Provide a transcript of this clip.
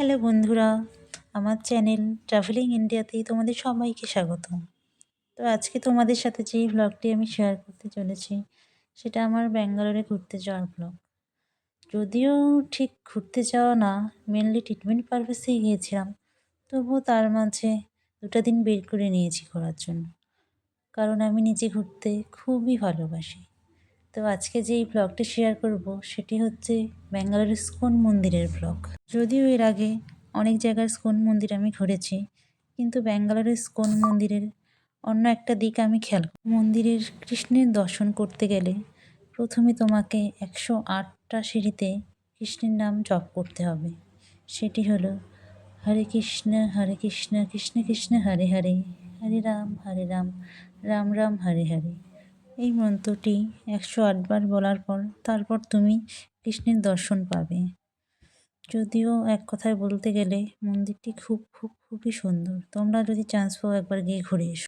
Hello বন্ধুরা, আমার channel travelling ইন্ডিয়াতেই তোমাদের সবাইকে স্বাগত। তো আজকে তোমাদের সাথে যেই ব্লগটি আমি শেয়ার করতে চলেছি, সেটা আমার ব্যাঙ্গালোরে ঘুরতে যাওয়ার ব্লগ যদিও ঠিক ঘুরতে যাওয়া না মেনলি ট্রিটমেন্ট পারপাসেই গিয়েছিলাম, তবুও তার মাঝে দুটা দিন বের করে নিয়েছি ঘোরার জন্য। কারণ আমি নিজে ঘুরতে খুবই ভালোবাসি। তো আজকে যেই ব্লগটি শেয়ার করব, সেটি হচ্ছে ব্যাঙ্গালোরের স্কোন মন্দিরের ব্লগ যদিও এর আগে অনেক জায়গার স্কোন মন্দির আমি ঘুরেছি, কিন্তু ব্যাঙ্গালোরের স্কোন মন্দিরের অন্য একটা দিক আমি খেয়াল মন্দিরের কৃষ্ণের দর্শন করতে গেলে প্রথমে তোমাকে একশো আটটা সিঁড়িতে কৃষ্ণের নাম জপ করতে হবে। সেটি হলো, হরে কৃষ্ণ হরে কৃষ্ণ কৃষ্ণ কৃষ্ণ, হরে হরে হরে রাম হরে রাম রাম রাম, হরে হরে। এই মন্ত্রটি একশো আটবার বলার পর তারপর তুমি কৃষ্ণের দর্শন পাবে। যদিও এক কথায় বলতে গেলে মন্দিরটি খুব খুব, খুবই সুন্দর। তোমরা যদি চান্স পাও একবার গিয়ে ঘুরে এসো।